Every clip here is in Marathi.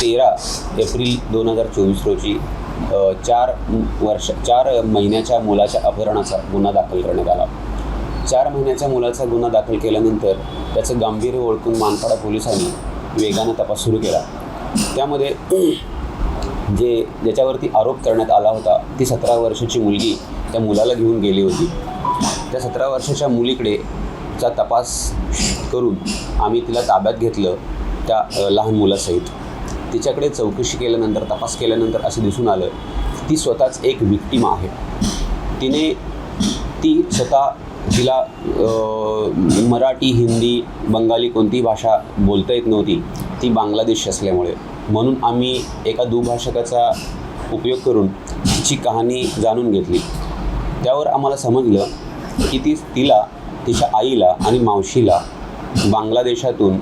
तेरा एप्रिल दोन हजार चोवीस रोजी चार वर्ष चार महिन्याच्या मुलाच्या अपहरणाचा गुन्हा दाखल करण्यात आला. चार महिन्याच्या मुलाचा गुन्हा दाखल केल्यानंतर त्याचं गांभीर्य ओळखून मानपाडा पोलिसांनी वेगानं तपास सुरू केला. त्यामध्ये जे ज्याच्यावरती आरोप करण्यात आला होता ती सतरा वर्षाची मुलगी त्या मुलाला घेऊन गेली होती. त्या सतरा वर्षाच्या मुलीकडे चा तपास करून आम्ही तिला ताब्यात घेतलं त्या लहान मुलासहित. तिच्याकडे चौकशी केल्यानंतर तपास केल्यानंतर असं दिसून आलं ती स्वतःच एक विक्टीम आहे. तिने ती स्वतः तिला मराठी हिंदी बंगाली कोणतीही भाषा बोलता येत नव्हती. ती बांगलादेश असल्यामुळे. म्हणून आम्ही एका दुभाषकाचा उपयोग करून तिची कहाणी जाणून घेतली. त्यावर आम्हाला समजलं की ती तिला तिच्या आईला आणि मावशीला बांगलादेशातून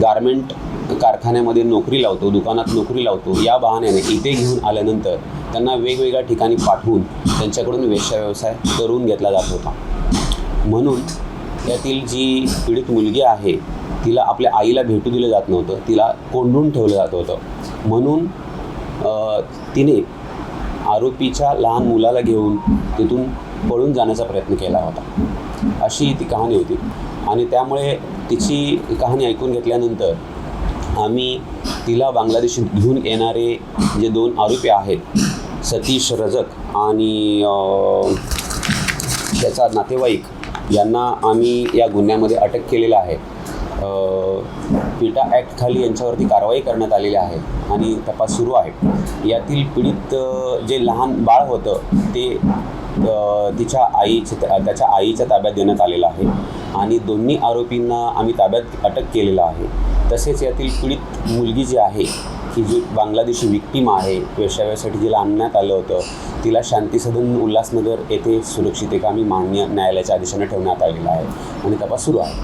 गारमेंट कारखान्यामध्ये नोकरी लावतो दुकानात नोकरी लावतो या बहाण्याने इथे घेऊन आल्यानंतर त्यांना वेगवेगळ्या ठिकाणी पाठवून त्यांच्याकडून वेश्या व्यवसाय करून घेतला जात होता. म्हणून त्यातील जी पीडित मुलगी आहे तिला आपल्या आईला भेटू दिलं जात नव्हतं तिला कोंडून ठेवलं जात होतं. म्हणून तिने आरोपीच्या लहान मुलाला घेऊन तिथून पळून जाण्याचा प्रयत्न केला होता. अशी ती कहाणी होती. आणि त्यामुळे तिची कहाणी ऐकून घेतल्यानंतर आम्ही तिला बांगलादेश घेऊन येणारे जे दोन आरोपी आहेत सतीश रजक आणि त्याचा नातेवाईक यांना आम्ही या गुन्ह्यामध्ये अटक केलेलं आहे. पिटा ॲक्टखाली यांच्यावरती कारवाई करण्यात आलेली आहे आणि तपास सुरू आहे. यातील पीडित जे लहान बाळ होतं ते तिच्या आईच्या त्याच्या आईच्या ताब्यात देण्यात आलेलं आहे आणि दोन्ही आरोपींना आम्ही ताब्यात अटक केलेलं आहे. तसेच यातील पीडित मुलगी जी आहे की जी बांगलादेशी विक्टीम आहे वेशाव्यासाठी जिला आणण्यात आलं होतं तिला शांतीसदन उल्हासनगर येथे सुरक्षित एका आम्ही मान्य न्यायालयाच्या आदेशाने ठेवण्यात आलेला आहे. आणि तपास सुरू आहे.